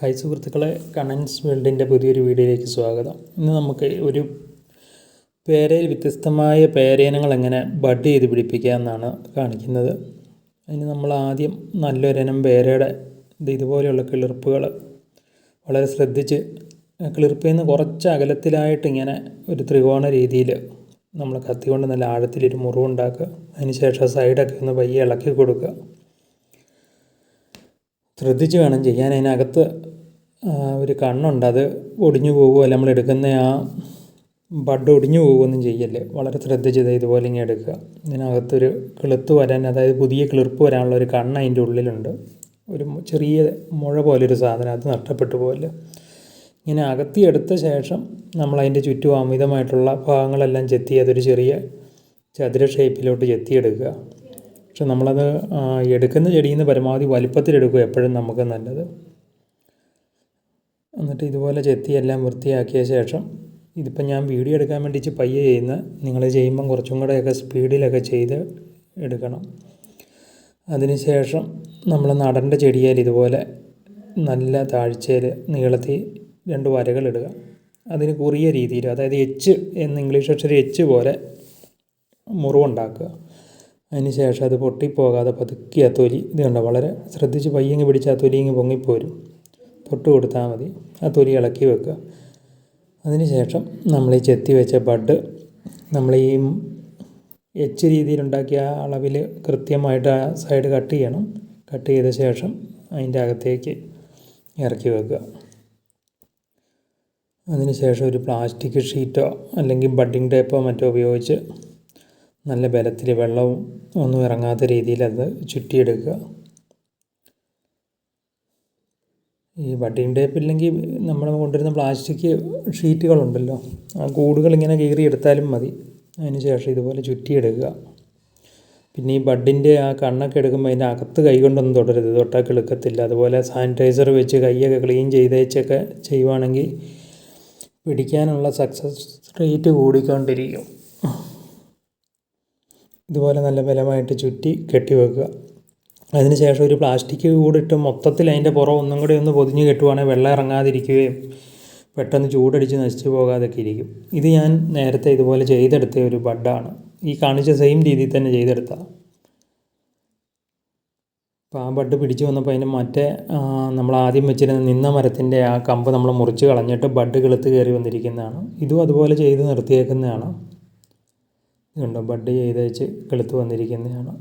Hi സുഹൃത്തുക്കളെ കണൻസ് വേൾഡിന്റെ പുതിയൊരു വീഡിയോയിലേക്ക് സ്വാഗതം. ഇന്ന് നമുക്ക് ഒരു പേരയിൽ വ്യത്യസ്തമായ പേരയിനങ്ങൾ എങ്ങനെ ബഡ് ചെയ്ത് പിടിപ്പിക്കുക എന്നാണ് കാണിക്കുന്നത്. അതിന് നമ്മൾ ആദ്യം നല്ലൊരിനം പേരയുടെ ഇത് ഇതുപോലെയുള്ള കിളിർപ്പുകൾ വളരെ ശ്രദ്ധിച്ച് കിളിർപ്പിൽ നിന്ന് കുറച്ച് അകലത്തിലായിട്ട് ഇങ്ങനെ ഒരു ത്രികോണ രീതിയിൽ നമ്മൾ കത്തിക്കൊണ്ട് നല്ല ആഴത്തിലൊരു മുറിവുണ്ടാക്കുക. അതിന് ശേഷം സൈഡൊക്കെ ഒന്ന് പയ്യെ ഇളക്കി കൊടുക്കുക. ശ്രദ്ധിച്ച് വേണം ചെയ്യാൻ. അതിനകത്ത് ഒരു കണ്ണുണ്ട്. അത് ഒടിഞ്ഞു പോകുമോ അല്ല നമ്മൾ എടുക്കുന്ന ആ ബഡ് ഒടിഞ്ഞു പോകുമൊന്നും ചെയ്യല്ലേ? വളരെ ശ്രദ്ധിച്ചത് ഇത് ഇതുപോലെ ഇങ്ങനെ എടുക്കുക. ഇതിനകത്തൊരു കിളുത്ത് വരാൻ അതായത് പുതിയ കിളിർപ്പ് വരാനുള്ള ഒരു കണ്ണ് അതിന്റെ ഉള്ളിലുണ്ട്. ഒരു ചെറിയ മുഴ പോലൊരു സാധനം അത് നഷ്ടപ്പെട്ടു പോലെ ഇങ്ങനെ അകത്തി എടുത്ത ശേഷം നമ്മൾ അതിന്റെ ചുറ്റും അമിതമായിട്ടുള്ള ഭാഗങ്ങളെല്ലാം ചെത്തി അതൊരു ചെറിയ ചതുര ഷേപ്പിലോട്ട് ചെത്തിയെടുക്കുക. പക്ഷെ നമ്മളത് എടുക്കുന്ന ചെടിയിൽ നിന്ന് പരമാവധി വലിപ്പത്തിലെടുക്കുക എപ്പോഴും നമുക്ക് നല്ലത്. എന്നിട്ട് ഇതുപോലെ ചെത്തി എല്ലാം വൃത്തിയാക്കിയ ശേഷം ഇതിപ്പോൾ ഞാൻ വീഡിയോ എടുക്കാൻ വേണ്ടി ഇച്ചിരി പയ്യെ ചെയ്യുന്ന നിങ്ങൾ ചെയ്യുമ്പം കുറച്ചും കൂടെയൊക്കെ സ്പീഡിലൊക്കെ ചെയ്ത് എടുക്കണം. അതിനുശേഷം നമ്മൾ നടന്റെ ചെടിയിൽ ഇതുപോലെ നല്ല താഴ്ചയിൽ നീളത്തിൽ രണ്ട് വരകൾ ഇടുക. അതിന് കുറിയ രീതിയിൽ അതായത് എച്ച് എന്ന് ഇംഗ്ലീഷ് അക്ഷരം എച്ച് പോലെ മുറിവുണ്ടാക്കുക. അതിന് ശേഷം അത് പൊട്ടിപ്പോകാതെ പതുക്കി ആ തൊലി ഇത് കണ്ടോ? വളരെ ശ്രദ്ധിച്ച് പയ്യങ്ങ് പിടിച്ചാൽ ആ തൊലി ഇങ്ങ് പൊങ്ങിപ്പോരും. തൊട്ട് കൊടുത്താൽ മതി. ആ തൊലി ഇളക്കി വെക്കുക. അതിന് ശേഷം നമ്മൾ ഈ ചെത്തി വെച്ച ബഡ് നമ്മൾ ഈ എച്ച് രീതിയിലുണ്ടാക്കിയ ആ അളവിൽ കൃത്യമായിട്ട് ആ സൈഡ് കട്ട് ചെയ്യണം. കട്ട് ചെയ്ത ശേഷം അതിന്റെ അകത്തേക്ക് ഇറക്കി വെക്കുക. അതിന് ശേഷം ഒരു പ്ലാസ്റ്റിക് ഷീറ്റോ അല്ലെങ്കിൽ ബഡിങ് ടേപ്പോ മറ്റോ ഉപയോഗിച്ച് നല്ല ബലത്തിൽ വെള്ളവും ഒന്നും ഇറങ്ങാത്ത രീതിയിൽ അത് ചുറ്റിയെടുക്കുക. ഈ വട്ടിയും ടേപ്പ് ഇല്ലെങ്കിൽ നമ്മൾ കൊണ്ടുവരുന്ന പ്ലാസ്റ്റിക് ഷീറ്റുകളുണ്ടല്ലോ. ആ കൂടുകൾ ഇങ്ങനെ കീറിയെടുത്താലും മതി. അതിന് ശേഷം ഇതുപോലെ ചുറ്റിയെടുക്കുക. പിന്നെ ഈ ബഡിന്റെ ആ കണ്ണൊക്കെ എടുക്കുമ്പോൾ അതിന്റെ അകത്ത് കൈ കൊണ്ടൊന്നും തൊടരുത്. തൊട്ടാൽ കിളുക്കത്തില്ല. അതുപോലെ സാനിറ്റൈസർ വെച്ച് കൈയൊക്കെ ക്ലീൻ ചെയ്തേച്ചൊക്കെ ചെയ്യുവാണെങ്കിൽ പിടിക്കാനുള്ള സക്സസ് റേറ്റ് കൂടിക്കൊണ്ടിരിക്കും. ഇതുപോലെ നല്ല ബലമായിട്ട് ചുറ്റി കെട്ടി വെക്കുക അതിന് ശേഷം ഒരു പ്ലാസ്റ്റിക് കൂടിട്ട് മൊത്തത്തിൽ അതിന്റെ പുറം ഒന്നും കൂടി ഒന്ന് പൊതിഞ്ഞ് കെട്ടുവാണെങ്കിൽ വെള്ളം ഇറങ്ങാതിരിക്കുകയും പെട്ടെന്ന് ചൂടടിച്ച് നശിച്ചു പോകാതൊക്കെ ഇരിക്കും. ഇത് ഞാൻ നേരത്തെ ഇതുപോലെ ചെയ്തെടുത്ത ഒരു ബഡാണ്. ഈ കാണിച്ച സെയിം രീതിയിൽ തന്നെ ചെയ്തെടുത്ത. അപ്പോൾ ആ ബഡ് പിടിച്ചു വന്നപ്പോൾ അതിന് മറ്റേ നമ്മൾ ആദ്യം വെച്ചിരുന്ന നിന്ന മരത്തിന്റെ ആ കമ്പ് നമ്മൾ മുറിച്ച് കളഞ്ഞിട്ട് ബഡ് കിളുത്ത് കയറി വന്നിരിക്കുന്നതാണ്. ഇതും അതുപോലെ ചെയ്ത് നിർത്തിയേക്കുന്നതാണ്. ഇതുണ്ടോ ബഡ് ചെയ്ത് വെച്ച് കിളുത്ത് വന്നിരിക്കുന്നതാണ്.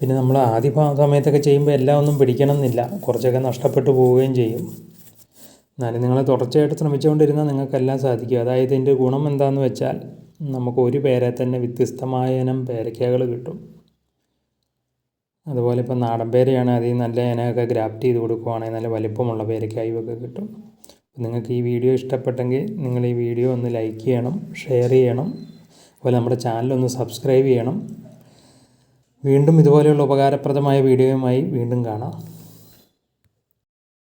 പിന്നെ നമ്മൾ ആദ്യ സമയത്തൊക്കെ ചെയ്യുമ്പോൾ എല്ലാം ഒന്നും പിടിക്കണം എന്നില്ല കുറച്ചൊക്കെ നഷ്ടപ്പെട്ടു പോവുകയും ചെയ്യും. എന്നാലും നിങ്ങൾ തുടർച്ചയായിട്ട് ശ്രമിച്ചുകൊണ്ടിരുന്നാൽ നിങ്ങൾക്കെല്ലാം സാധിക്കും. അതായത് ഇതിന്റെ ഗുണം എന്താണെന്ന് വെച്ചാൽ നമുക്ക് ഒരു പേരെ തന്നെ വ്യത്യസ്തമായ ഇനം പേരയ്ക്കകൾ കിട്ടും. അതുപോലെ ഇപ്പോൾ നാടൻ പേരയാണ് അതിൽ നല്ല ഇനമൊക്കെ ഗ്രാഫ്റ്റ് ചെയ്ത് കൊടുക്കുവാണെങ്കിൽ നല്ല വലിപ്പമുള്ള പേരയ്ക്കായുമൊക്കെ കിട്ടും. നിങ്ങൾക്ക് ഈ വീഡിയോ ഇഷ്ടപ്പെട്ടെങ്കിൽ നിങ്ങൾ ഈ വീഡിയോ ഒന്ന് ലൈക്ക് ചെയ്യണം ഷെയർ ചെയ്യണം. അതുപോലെ നമ്മുടെ ചാനൽ ഒന്ന് സബ്സ്ക്രൈബ് ചെയ്യണം. വീണ്ടും ഇതുപോലെയുള്ള ഉപകാരപ്രദമായ വീഡിയോയുമായി വീണ്ടും കാണാം.